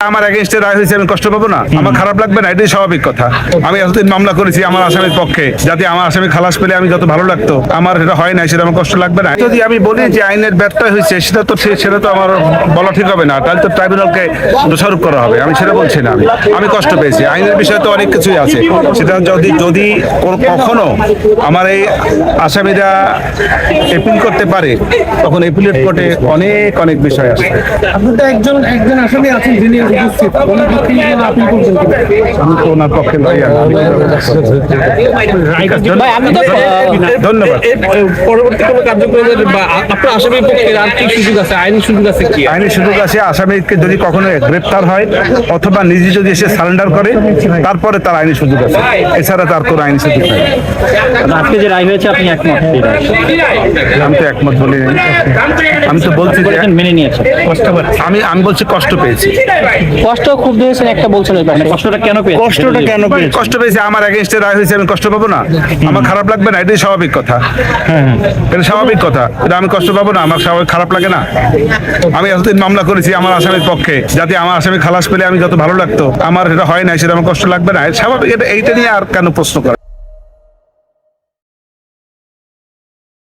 আমার এগেনস্টে রায় হয়েছে আমি কষ্ট পাবো না। আমার খারাপ লাগবে না এটাই স্বাভাবিক কথা। আমি এতদিন মামলা করেছি আমার আসামির পক্ষে। যাতে আমার আসামি খালাস পেলে আমি যত ভালো লাগতো। আমার সেটা হয় না সেটা আমার কষ্ট লাগবে না। যদি আমি বলি যে আইনের ব্যর্থ হয়েছে সেটা তো ঠিক- সেটা তো আমার বলা ঠিক হবে না। তাহলে তো ট্রাইব্যুনালকে দোষারোপ করা হবে। আমি সেটা বলছি না আমি। আমি কষ্ট পেয়েছি। আইনের বিষয়ে তো অনেক কিছুই আছে। সেটা যদি যদি কখনো আমার এই আসামিরা এপিল করতে পারে তখন এপিলেট কোর্টে অনেক অনেক বিষয় আছে আপনি তো একজন একজন আসামি আছেন যিনি আমি তো ওনার পক্ষে আপনি তো ধন্যবাদ পরবর্তী কোনো কার্যক্রমের বা আপনার আসামির পক্ষে আর কি সুযোগ আছে আইনি সুযোগ আছে কি আইনি সুযোগ আছে আসামিকে যদি কখনো গ্রেপ্তার হয় অথবা নিজে যদি এসে সারেন্ডার করে তারপরে তার আইনি সুযোগ আছে এছাড়া তার কোনো আইনি সুযোগ নেই আজকে যে রায় হয়েছে আপনি একমত। আমি তো একমত বলি আমি তো বলছি মেনে নিয়েছেন আমি আমি বলছি কষ্ট পেয়েছি কষ্ট খুব দিয়েছেন একটা বলছেন কষ্টটা কেন পেয়েছেন? কষ্টটা কেন কষ্ট পেয়েছি আমার রায় হয়েছে আমি কষ্ট পাবো না? আমার খারাপ লাগবে না এটাই স্বাভাবিক কথা। এটা স্বাভাবিক কথা এটা আমি কষ্ট পাবো না আমার স্বাভাবিক খারাপ লাগে না। আমি এতদিন মামলা করেছি আমার আসামির পক্ষে যাতে আমার আসামি খালাস পেলে আমি যত ভালো লাগতো। আমার সেটা হয় না সেটা আমার কষ্ট লাগবে না। স্বাভাবিক এটা এইটা নিয়ে আর কেন প্রশ্ন করে?